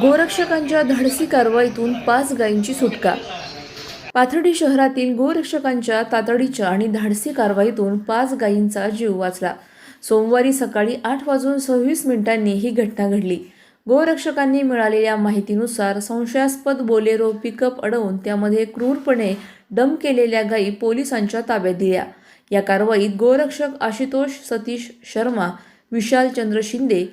गोरक्षकांच्या धाडसी कारवाईतून पाच गायींची सुटका. पाथर्डी शहरातील गोरक्षकांच्या तातडीच्या आणि धाडसी कारवाईतून पाच गायींचा जीव वाचला. सोमवारी सकाळी आठ वाजून सव्वीस मिनिटांनी ही घटना घडली. गोरक्षकांनी मिळालेल्या माहितीनुसार संशयास्पद बोलेरो पिकअप अडवून त्यामध्ये क्रूरपणे डम केलेल्या गायी पोलिसांच्या ताब्यात दिल्या. या कारवाईत गोरक्षक आशुतोष सतीश शर्मा विशाल चंद्र शिंदे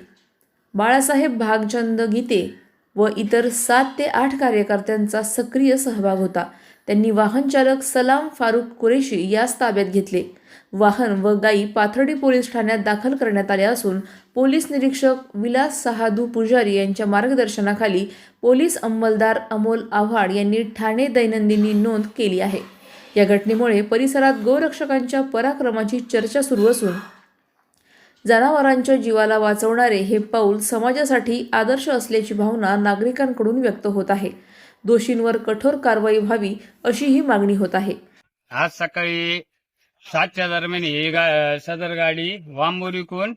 बाळासाहेब भागचंद गीते व इतर सात ते आठ कार्यकर्त्यांचा सक्रिय सहभाग होता. त्यांनी वाहनचालक सलाम फारुख कुरेशी यास ताब्यात घेतले. वाहन व गायी पाथर्डी पोलीस ठाण्यात दाखल करण्यात आल्या असून पोलीस निरीक्षक विलास सहादू पुजारी यांच्या मार्गदर्शनाखाली पोलीस अंमलदार अमोल आव्हाड यांनी ठाणे दैनंदिनी नोंद केली आहे. या घटनेमुळे परिसरात गोरक्षकांच्या पराक्रमाची चर्चा सुरू असून जनावरांच्या जीवाला वाचवणारे हे पाऊल समाजासाठी आदर्श असल्याची भावना नागरिकांकडून व्यक्त होत आहे. दोषींवर कठोर कारवाई व्हावी अशी ही मागणी होत आहे. आज सकाळी सातच्या दरम्यान ही गा सदर गाडी वांबोरीकून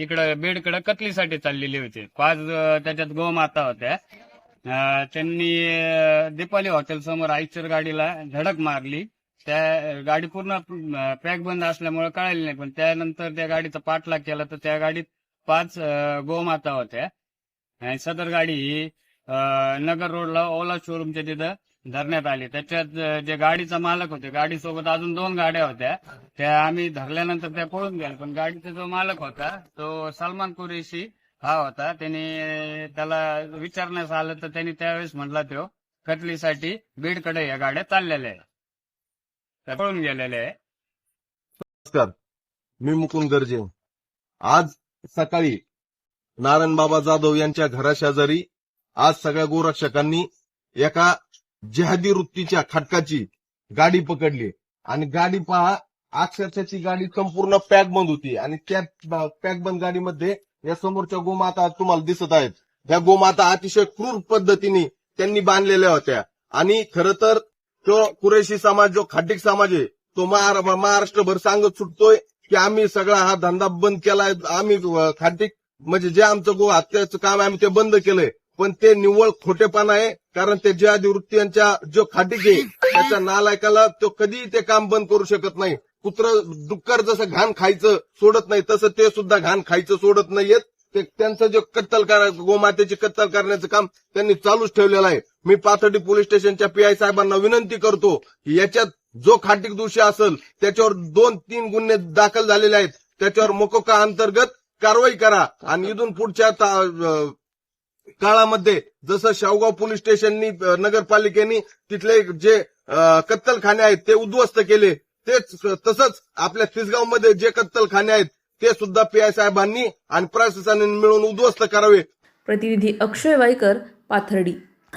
इकडं बेडकडं कतलीसाठी चाललेली होती. पाच त्याच्यात गोमाता होत्या. त्यांनी दीपाली हॉटेल समोर आईचर गाडीला धडक मारली. त्या गाडी पूर्ण पॅक बंद असल्यामुळे कळाली नाही. पण त्यानंतर त्या गाडीचा पाठलाग केला तर त्या गाडीत पाच गोमाता होत्या. आणि सदर गाडी ही नगर रोडला ओला शोरूमच्या तिथं धरण्यात आली. त्याच्यात जे गाडीचा मालक होते गाडीसोबत अजून दोन गाड्या होत्या. त्या आम्ही धरल्यानंतर त्या पळून गेल्या. पण गाडीचा जो मालक होता तो सलमान कुरेशी हा होता. त्याने त्याला विचारण्यास आलं तर त्यांनी त्यावेळेस म्हटला तो कटलीसाठी बीडकडे या गाड्या चाललेल्या आहेत. पळून गेलेले नमस्कार. मी मुकुंद गर्जे. आज सकाळी नारायण बाबा जाधव यांच्या घराशेजारी आज सगळ्या गोरक्षकांनी एका जिहादी वृत्तीच्या खटकाची गाडी पकडली. आणि गाडी पहा अक्षरशःची गाडी संपूर्ण पॅक बंद होती. आणि त्या पॅक बंद गाडीमध्ये या समोरच्या गोमाता तुम्हाला दिसत आहेत. त्या गोमाता अतिशय क्रूर पद्धतीने त्यांनी बांधलेल्या होत्या. आणि खर तर तो कुरेशी समाज जो खाटिक समाज आहे तो महाराष्ट्रभर सांगत सुटतोय की आम्ही सगळा हा धंदा बंद केलाय. आम्ही खाटिक म्हणजे जे आमचं गो हत्याचं काम आहे आम्ही ते बंद केलंय. पण ते निव्वळ खोटेपणा आहे कारण ते ज्या वृत्तीयांच्या जो खाटिक आहे त्याच्या नालायकाला तो कधीही ते काम बंद करू शकत नाही. कुत्र डुक्कर जसं घाण खायचं सोडत नाही तसं ते सुद्धा घाण खायचं सोडत नाहीयेत. ते त्यांचं जे कत्तल करा गोमातेची कत्तल करण्याचं काम त्यांनी चालूच ठेवलेलं आहे. मी पाथर्डी पोलीस स्टेशनच्या पीआय साहेबांना विनंती करतो की याच्यात जो खाटिक दोषी असेल त्याच्यावर दोन तीन गुन्हे दाखल झालेले आहेत. त्याच्यावर मोकोका अंतर्गत कारवाई करा. आणि इथून पुढच्या काळामध्ये जसं शावगाव पोलीस स्टेशननी नगरपालिकेनी तिथले जे कत्तलखाने आहेत ते उद्ध्वस्त केले. तेच तसंच आपल्या तिसगावमध्ये जे कत्तलखाने आहेत ते सुद्धा पीआय साहेबांनी आणि प्रशासनाने मिळून उद्ध्वस्त करावे. प्रतिनिधी अक्षय वाईकर पाथर्डी.